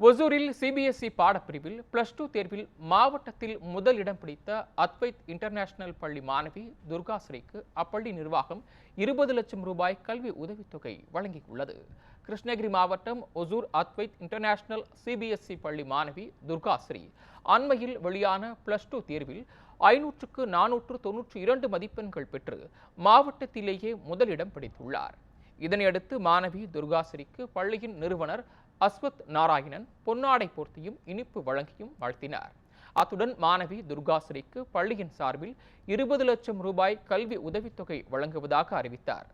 ஒசூரில் CBSE பாடப்பிரிவில் plus two தேர்வில் மாவட்டத்தில் முதலிடம் பிடித்த அத்வைத் இன்டர்நேஷனல் பள்ளி மாணவி துர்காஸ்ரீக்கு அப்பள்ளி நிர்வாகம் இருபது லட்சம் ரூபாய் கல்வி உதவித்தொகை வழங்கியுள்ளது. கிருஷ்ணகிரி மாவட்டம் ஒசூர் அத்வைத் இன்டர்நேஷனல் சிபிஎஸ்இ பள்ளி மாணவி துர்காஸ்ரீ அண்மையில் வெளியான பிளஸ் டூ தேர்வில் ஐநூற்றுக்கு நானூற்று தொன்னூற்றி இரண்டு மதிப்பெண்கள் பெற்று மாவட்டத்திலேயே முதலிடம் பிடித்துள்ளார். இதனையடுத்து மாணவி துர்காஸ்ரீக்கு பள்ளியின் நிறுவனர் அஸ்வத் நாராயணன் பொன்னாடை போர்த்தியும் இனிப்பு வழங்கியும் வாழ்த்தினார். அத்துடன் மாணவி துர்காஸ்ரீக்கு பள்ளியின் சார்பில் இருபது லட்சம் ரூபாய் கல்வி உதவித்தொகை வழங்குவதாக அறிவித்தார்.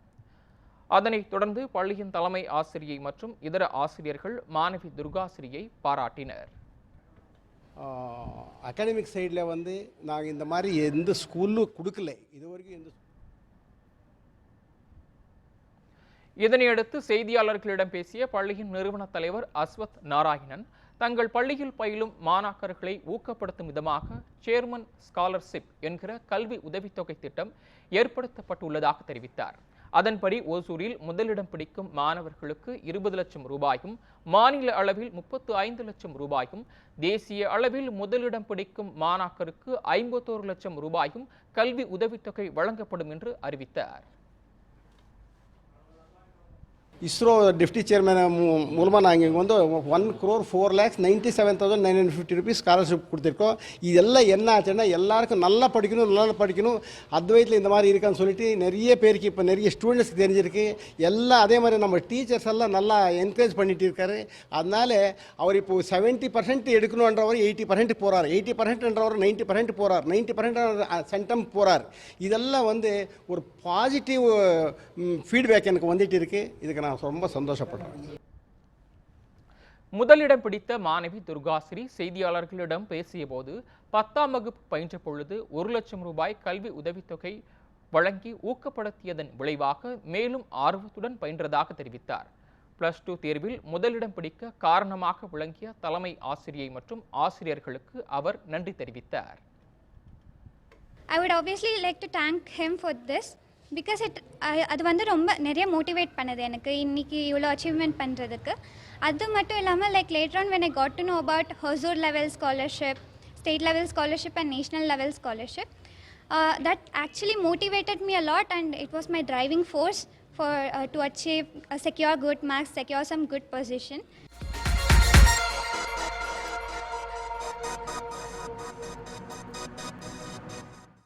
அதனைத் தொடர்ந்து பள்ளியின் தலைமை ஆசிரியை மற்றும் இதர ஆசிரியர்கள் மாணவி துர்காஸ்ரீயை பாராட்டினர். அகாடமிக் சைடில் வந்து நாங்கள் இந்த மாதிரி எந்த ஸ்கூலும் கொடுக்கல. இது வரைக்கும் எந்த இதனையடுத்து செய்தியாளர்களிடம் பேசிய பள்ளியின் நிறுவன தலைவர் அஸ்வத் நாராயணன் தங்கள் பள்ளியில் பயிலும் மாணாக்கர்களை ஊக்கப்படுத்தும் விதமாக சேர்மன் ஸ்காலர்ஷிப் என்கிற கல்வி உதவித்தொகை திட்டம் ஏற்படுத்தப்பட்டுள்ளதாக தெரிவித்தார். அதன்படி ஓசூரில் முதலிடம் பிடிக்கும் மாணவர்களுக்கு இருபது லட்சம் ரூபாயும் மாநில அளவில் முப்பத்து ஐந்து லட்சம் ரூபாயும் தேசிய அளவில் முதலிடம் பிடிக்கும் மாணாக்கருக்கு ஐம்பத்தோரு லட்சம் ரூபாயும் கல்வி உதவித்தொகை வழங்கப்படும் என்று அறிவித்தார். இஸ்ரோ டெப்டி சேர்மேன் மூலமாக நாங்கள் இங்கே வந்து one crore four lakhs ninety seven thousand nine hundred fifty rupees scholarship கொடுத்துருக்கோம். இதெல்லாம் என்ன ஆச்சுன்னா எல்லாருக்கும் நல்லா படிக்கணும் நல்லா படிக்கணும். அத்வைத்தில் இந்த மாதிரி இருக்கான்னு சொல்லிட்டு நிறைய பேருக்கு இப்போ நிறைய ஸ்டூடெண்ட்ஸ்க்கு தெரிஞ்சிருக்கு. எல்லாம் அதே மாதிரி நம்ம டீச்சர்ஸ் எல்லாம் நல்லா என்கரேஜ் பண்ணிட்டு இருக்காரு. அதனால அவர் இப்போ செவன்ட்டி பர்சன்ட் எடுக்கணுன்றவர் எயிட்டி பர்சன்ட் போகிறார் எயிட்டி பர்சன்ட்ன்றவர் நைன்ட்டி பர்சன்ட் போகிறார் நைன்ட்டி பர்சன்ட் சென்டம் போகிறார் இதெல்லாம் வந்து ஒரு பாசிட்டிவ் ஃபீட்பேக் எனக்கு வந்துட்டு இருக்குது இதுக்கு நான் ரொம்ப சந்தோஷப்படுறேன். முதலிடம் பிடித்த மாணவி துர்காஸ்ரீ செய்தியாளர்களிடம் பேசியபோது பத்தாம் வகுப்பு பயின்ற பொழுது ஒரு லட்சம் ரூபாய் கல்வி உதவித்தொகை வழங்கி ஊக்கப்படுத்தியதன் விளைவாக மேலும் ஆர்வத்துடன் பயின்றதாக தெரிவித்தார். பிளஸ் டூ தேர்வில் முதலிடம் பிடிக்க காரணமாக விளங்கிய தலைமை ஆசிரியை மற்றும் ஆசிரியர்களுக்கு அவர் நன்றி தெரிவித்தார். I would obviously like to thank him for this. Because it அது வந்து ரொம்ப நிறைய மோட்டிவேட் பண்ணுது எனக்கு. இன்னைக்கு இவ்வளோ அச்சீவ்மெண்ட் பண்ணுறதுக்கு அது மட்டும் இல்லாமல் like later on when I got to know about Hosur level scholarship state level scholarship and national level scholarship that actually motivated me a lot and it was my driving force for to achieve secure good marks secure some good position